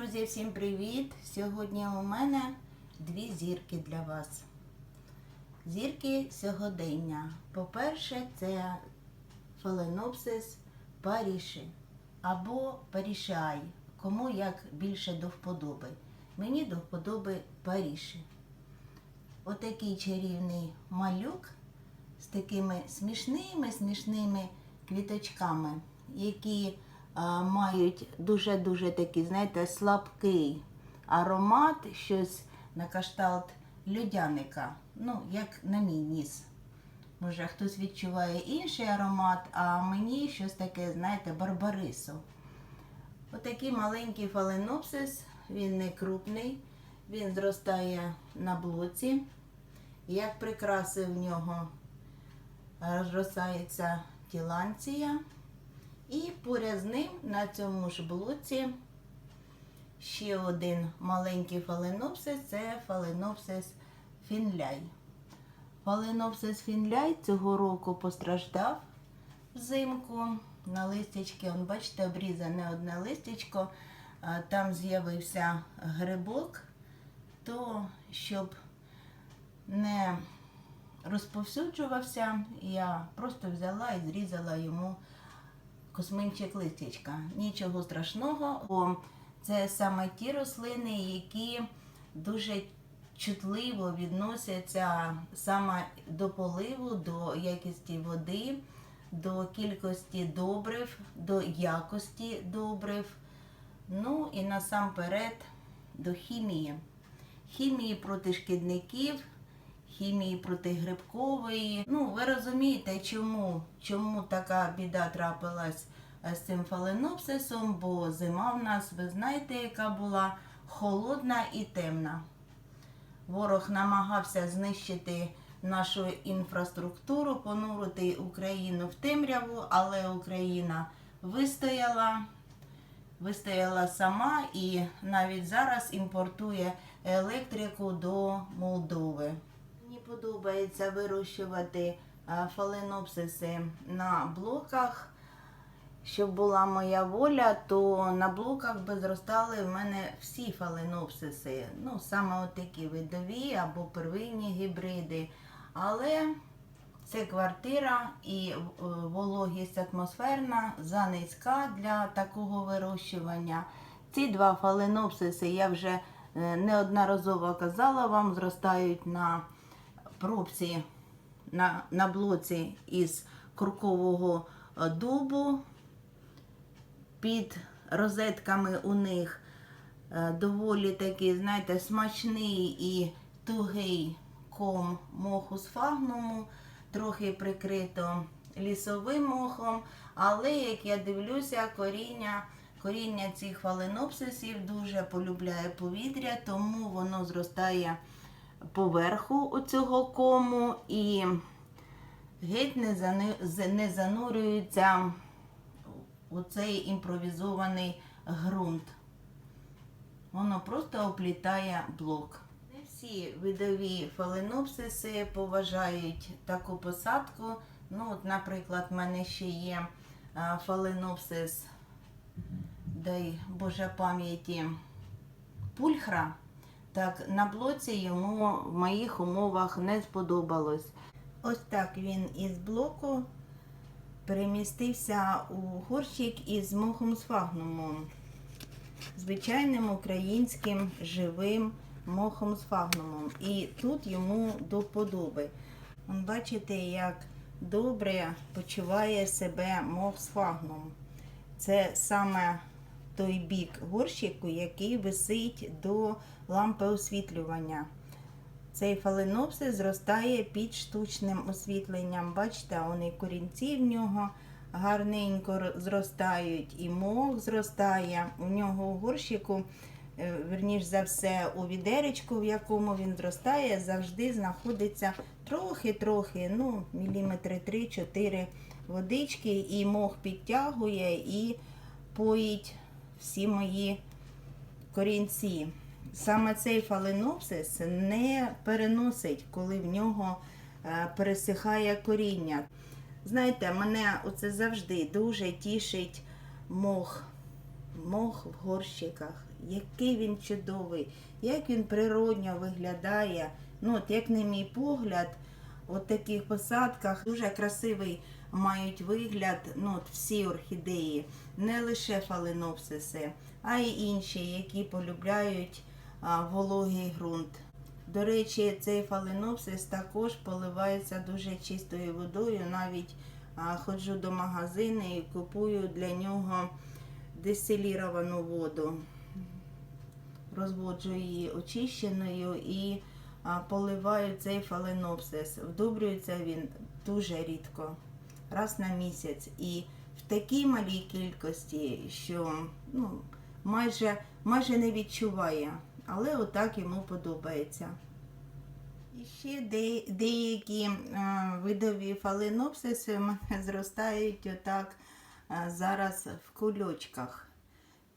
Друзі, всім привіт! Сьогодні у мене дві зірки для вас. Зірки сьогодення. По-перше, це фаленопсис паріші або парішай. Кому як більше до вподоби. Мені до вподоби паріші. Отакий чарівний малюк з такими смішними смішними квіточками, які мають дуже-дуже такий, знаєте, слабкий аромат, щось на кшталт людяника. Ну, як на мій ніс. Може, хтось відчуває інший аромат, а мені щось таке, знаєте, барбарису. Отакий маленький фаленопсис, він не крупний, він зростає на блоці. Як прикраси в нього розростається тіланція. І поряд з ним на цьому ж блоці ще один маленький фаленопсис це фаленопсис фінляй. Фаленопсис фінляй цього року постраждав взимку. На листячки, он, бачите, обрізане одне листячко, там з'явився грибок, то щоб не розповсюджувався, я просто взяла і зрізала йому косминчик листячка. Нічого страшного. Бо це саме ті рослини, які дуже чутливо відносяться саме до поливу, до якості води, до кількості добрив, до якості добрив. Ну і насамперед до хімії. Хімії проти шкідників, хімії протигрибкової. Ну, ви розумієте, чому, чому така біда трапилась е, з цим фаленопсисом, бо зима в нас, ви знаєте, яка була холодна і темна. Ворог намагався знищити нашу інфраструктуру, понурити Україну в темряву, але Україна вистояла, вистояла сама і навіть зараз імпортує електрику до Молдови. Подобається вирощувати фаленопсиси на блоках. Щоб була моя воля, то на блоках би зростали в мене всі фаленопсиси. Ну, саме от такі видові або первинні гібриди. Але це квартира і е, вологість атмосферна занизька для такого вирощування. Ці два фаленопсиси я вже е, неодноразово казала вам, зростають на пробці, на, на блоці із куркового е, дубу. Під розетками у них е, доволі такий, знаєте, смачний і тугий ком моху з фагнуму, трохи прикрито лісовим мохом, але, як я дивлюся, коріння, коріння цих фаленопсисів дуже полюбляє повітря, тому воно зростає поверху цього кому і геть не, занурюється у цей імпровізований ґрунт. Воно просто оплітає блок. Не всі видові фаленопсиси поважають таку посадку. Ну, от, наприклад, в мене ще є фаленопсис, дай Боже пам'яті, пульхра. Так, на блоці йому в моїх умовах не сподобалось. Ось так він із блоку перемістився у горщик із мохом сфагнумом. Звичайним українським живим мохом сфагнумом. І тут йому до вподоби. Вон Бачите, як добре почуває себе мох сфагнум. Це саме той бік горщику, який висить до лампи освітлювання. Цей фаленопсис зростає під штучним освітленням. Бачите, вони корінці в нього гарненько зростають, і мох зростає. У нього у горщику, е, верніш за все, у відеречку, в якому він зростає, завжди знаходиться трохи-трохи, ну, міліметри 3-4 водички, і мох підтягує і поїть всі мої корінці. Саме цей фаленопсис не переносить, коли в нього е, пересихає коріння. Знаєте, мене оце завжди дуже тішить мох. Мох в горщиках. який він чудовий, як він природньо виглядає. Ну, от як на мій погляд, от таких посадках дуже красивий мають вигляд ну, от всі орхідеї, не лише фаленопсиси, а й інші, які полюбляють а, вологий ґрунт. До речі, цей фаленопсис також поливається дуже чистою водою. Навіть а, ходжу до магазину і купую для нього дистиліровану воду. Розводжу її очищеною і поливаю цей фаленопсис. Вдобрюється він дуже рідко, раз на місяць. І в такій малій кількості, що ну, майже, майже не відчуває, але отак йому подобається. І ще де, деякі е, видові фаленопсиси зростають отак е, зараз в кульочках.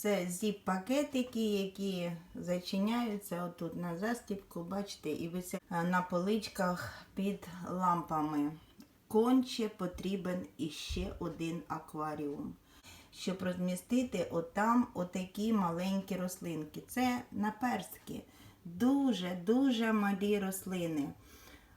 Це зіп-пакетики, які зачиняються отут на застібку, бачите, і висять е, на поличках під лампами. Конче потрібен іще один акваріум, щоб розмістити отам отакі маленькі рослинки. Це наперстки. Дуже-дуже малі рослини.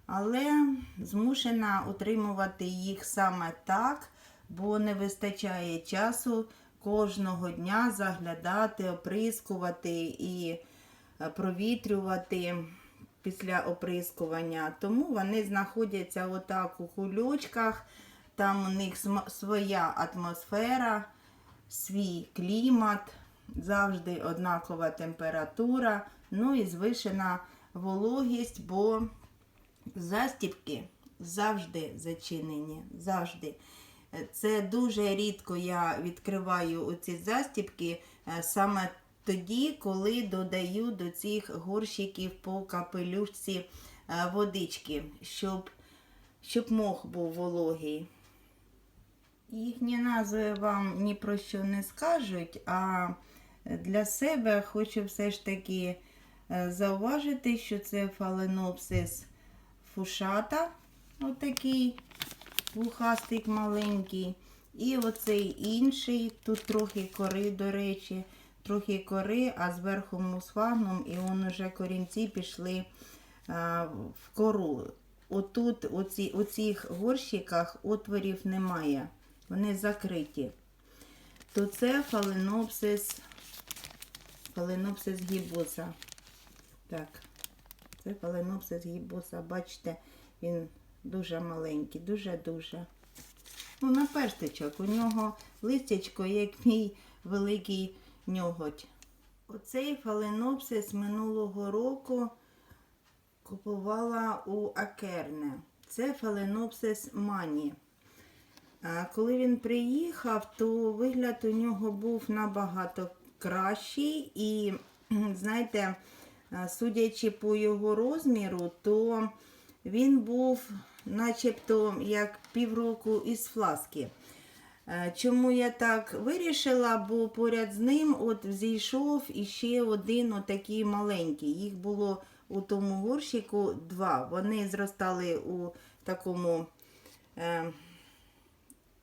Але змушена утримувати їх саме так, бо не вистачає часу кожного дня заглядати, оприскувати і е, провітрювати після оприскування. Тому вони знаходяться отак у кульочках, там у них своя атмосфера, свій клімат, завжди однакова температура, ну і звишена вологість, бо застібки завжди зачинені. Завжди. Це дуже рідко я відкриваю оці застібки е, саме тоді, коли додаю до цих горщиків по капелюшці е, водички, щоб, щоб мох був вологий. Їхні назви вам ні про що не скажуть, а для себе хочу все ж таки е, зауважити, що це фаленопсис фушата, отакий вухастик маленький. І оцей інший, тут трохи кори, до речі, трохи кори, а зверху мусфагнум, і он уже корінці пішли а, в кору. Отут, оці, у цих горщиках отворів немає. Вони закриті. То це фаленопсис, фаленопсис гібоса. Так, це фаленопсис гібоса. Бачите, він дуже маленький, дуже-дуже. Ну, на перстичок. У нього листячко, як мій великий ньоготь. Оцей фаленопсис минулого року купувала у Акерне. Це фаленопсис мані. Коли він приїхав, то вигляд у нього був набагато кращий. І, знаєте, судячи по його розміру, то він був начебто як півроку із фласки. Е, Чому я так вирішила? Бо поряд з ним от зійшов іще один отакий маленький. Їх було у тому горщику два. Вони зростали у такому е,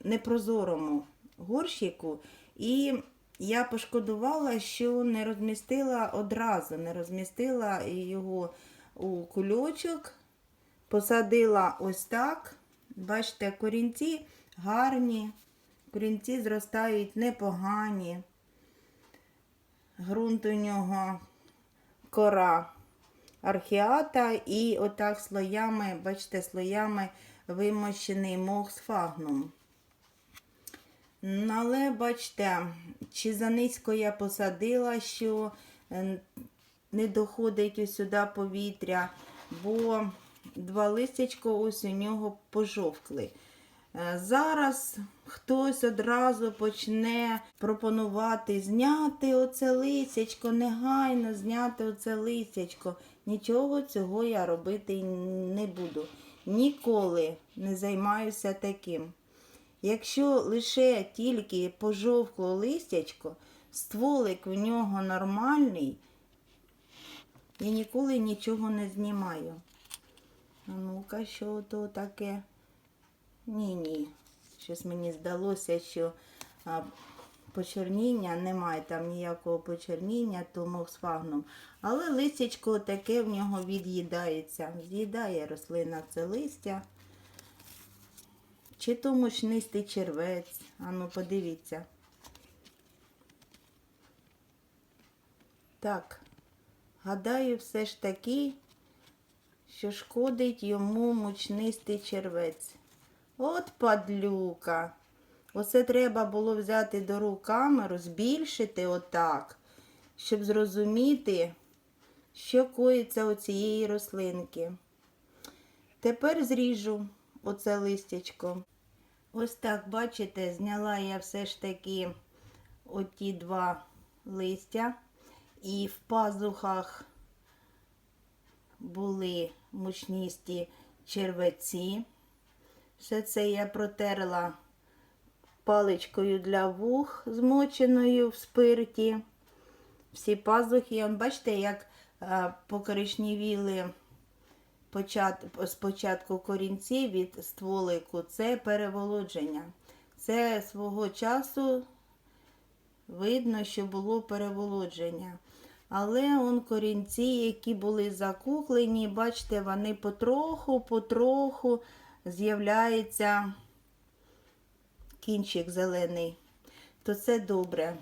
непрозорому горщику. І я пошкодувала, що не розмістила одразу, не розмістила його у кульочок. Посадила ось так. Бачите, корінці гарні, корінці зростають непогані. Грунт у нього кора архіата і отак слоями, бачите, слоями вимощений мох з фагном. Ну, Але бачите, чи занизько я посадила, що е, не доходить сюди повітря, бо два листячка ось у нього пожовкли. Е, Зараз хтось одразу почне пропонувати зняти оце листячко, негайно зняти оце листячко. Нічого цього я робити не буду. Ніколи не займаюся таким. Якщо лише тільки пожовкло листячко, стволик у нього нормальний, я ніколи нічого не знімаю. А ну-ка, що то таке? Ні, ні. Щось мені здалося, що а, почерніння, немає там ніякого почерніння, то моксфагнум. Але листячко таке в нього від'їдається. З'їдає рослина це листя. Чи то мучнистий червець. Ану, подивіться. Так, гадаю, все ж таки, що шкодить йому мучнистий червець. От падлюка. Оце треба було взяти до рук камеру, збільшити отак, щоб зрозуміти, що коїться у цієї рослинки. Тепер зріжу оце листячко. Ось так, бачите, зняла я все ж таки оті два листя. І в пазухах були мучністі червеці. Все це я протерла паличкою для вух, змоченою в спирті. Всі пазухи, бачите, як е, покоричневіли почат, спочатку корінці від стволику. Це переволодження. Це свого часу видно, що було переволодження. Але он корінці, які були закуклені, бачите, вони потроху, потроху з'являється кінчик зелений. То це добре.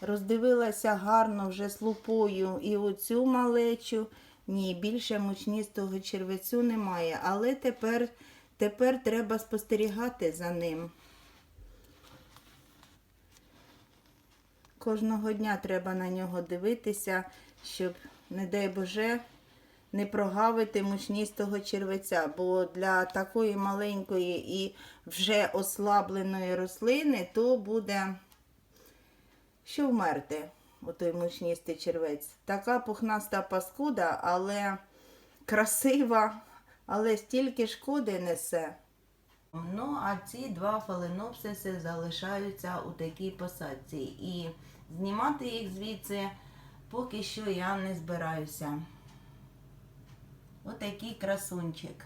Роздивилася гарно вже з лупою і оцю малечу. Ні, більше мучністого червецю немає. Але тепер, тепер треба спостерігати за ним. Кожного дня треба на нього дивитися, щоб, не дай Боже, не прогавити мучністого червеця. Бо для такої маленької і вже ослабленої рослини то буде що вмерти, отой мучністий червець. Така пухнаста паскуда, але красива, але стільки шкоди несе. Ну, а ці два фаленопсиси залишаються у такій посадці. І знімати їх звідси поки що я не збираюся. Отакий красунчик.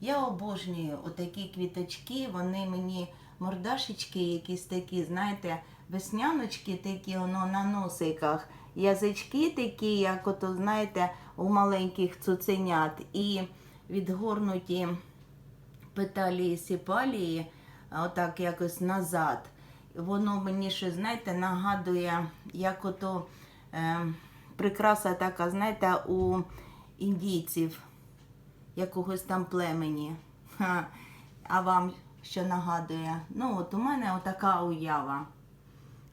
Я обожнюю отакі квіточки, вони мені мордашечки якісь такі, знаєте, весняночки такі воно на носиках, язички такі, як ото, знаєте, у маленьких цуценят, і відгорнуті петалії сіпалії, отак якось назад. Воно мені ще, знаєте, нагадує, як ото е, прикраса така, знаєте, у індійців якогось там племені. Ха. А вам що нагадує? Ну, от у мене отака уява.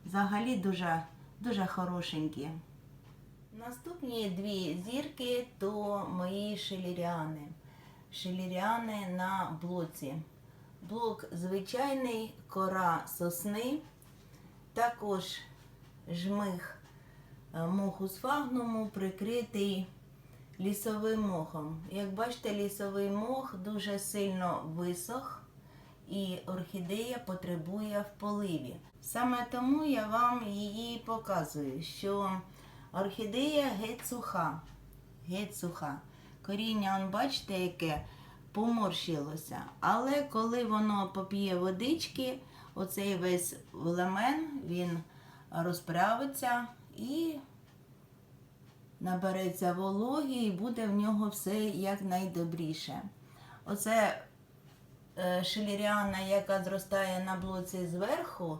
Взагалі дуже, дуже хорошенькі. Наступні дві зірки то мої шеліріани. Шеліріани на блоці. Блок звичайний, кора сосни, також жмих е, моху з фагнуму прикритий лісовим мохом. Як бачите, лісовий мох дуже сильно висох і орхідея потребує в поливі. Саме тому я вам її показую, що орхідея геть суха. Геть суха. Коріння, он, бачите, яке поморщилося. Але коли воно поп'є водички, оцей весь велемен, він розправиться і набереться вологі, і буде в нього все якнайдобріше. Оце е, шеліріана, яка зростає на блоці зверху,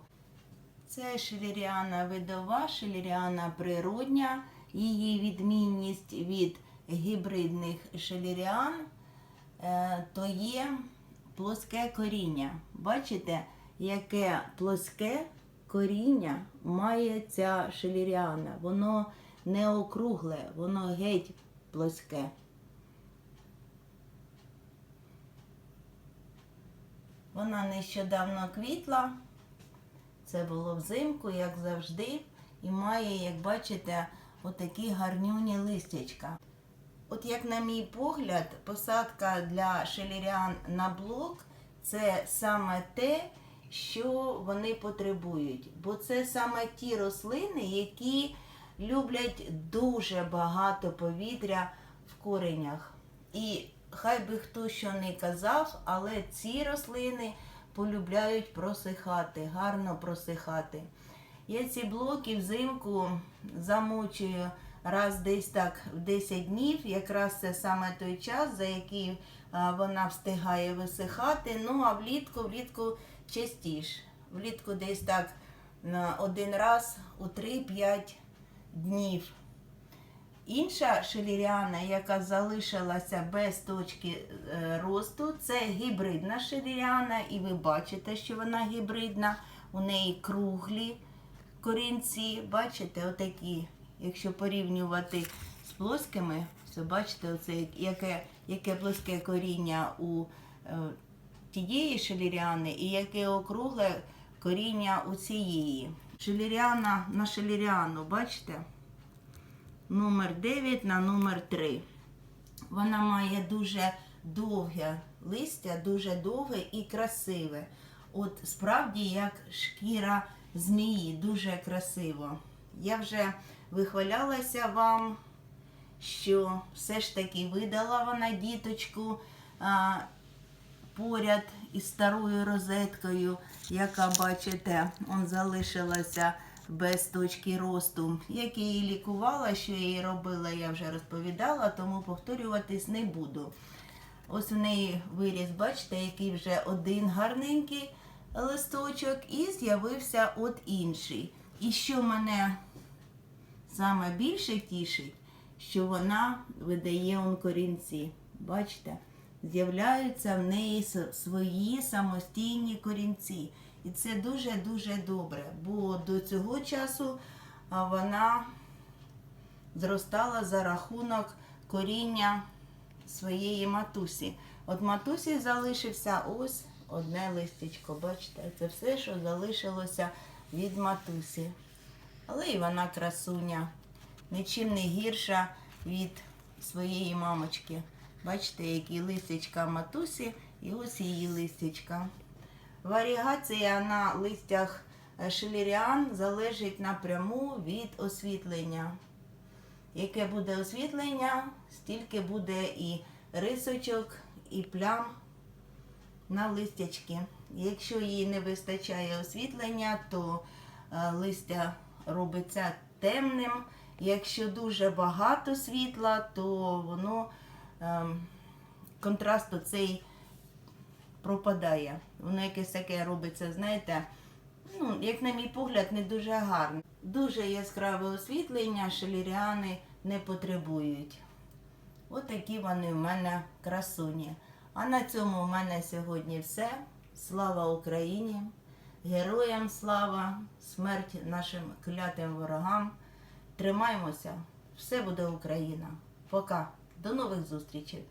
це шеліріана видова, шеліріана природня. Її відмінність від гібридних шеліріан то є плоске коріння. Бачите, яке плоске коріння має ця шеліріана. Воно не округле, воно геть плоске. Вона нещодавно квітла. Це було взимку, як завжди, і має, як бачите, отакі гарнюні листячка. От як на мій погляд, посадка для шеліріан на блок це саме те, що вони потребують. Бо це саме ті рослини, які люблять дуже багато повітря в коренях. І хай би хто що не казав, але ці рослини полюбляють просихати, гарно просихати. Я ці блоки взимку замочую раз десь так в 10 днів. Якраз це саме той час, за який вона встигає висихати. Ну а влітку, влітку частіше. Влітку десь так один раз у 3-5 днів. Інша шеліріана, яка залишилася без точки е, росту, це гібридна шеліріана, і ви бачите, що вона гібридна. У неї круглі корінці, бачите, отакі. Якщо порівнювати з плоскими, то бачите, оце яке, яке плоске коріння у е, тієї шеліріани і яке округле коріння у цієї. Шеліріана на шеліріану, бачите? номер 9 на номер 3. Вона має дуже довге листя, дуже довге і красиве. От справді як шкіра змії, дуже красиво. Я вже вихвалялася вам, що все ж таки видала вона діточку а, поряд із старою розеткою, яка, бачите, он залишилася без точки росту. Як її лікувала, що я її робила, я вже розповідала, тому повторюватись не буду. Ось в неї виріс, бачите, який вже один гарненький листочок, і з'явився от інший. І що мене саме більше тішить, що вона видає он корінці. Бачите? З'являються в неї свої самостійні корінці. І це дуже-дуже добре, бо до цього часу вона зростала за рахунок коріння своєї матусі. От матусі залишився ось одне листячко. Бачите, це все, що залишилося від матусі. Але і вона красуня, нічим не гірша від своєї мамочки. Бачите, які листячка матусі, і ось її листячка. Варігація на листях е, шеліріан залежить напряму від освітлення. Яке буде освітлення, стільки буде і рисочок, і плям на листячки. Якщо їй не вистачає освітлення, то е, листя робиться темним. Якщо дуже багато світла, то воно ем, контраст оцей пропадає. Воно якесь таке робиться, знаєте, ну, як на мій погляд, не дуже гарно. Дуже яскраве освітлення шеліріани не потребують. Отакі вони в мене красуні. А на цьому в мене сьогодні все. Слава Україні! Героям слава, смерть нашим клятим ворогам. Тримаймося! Все буде Україна. Пока. До нових зустрічей!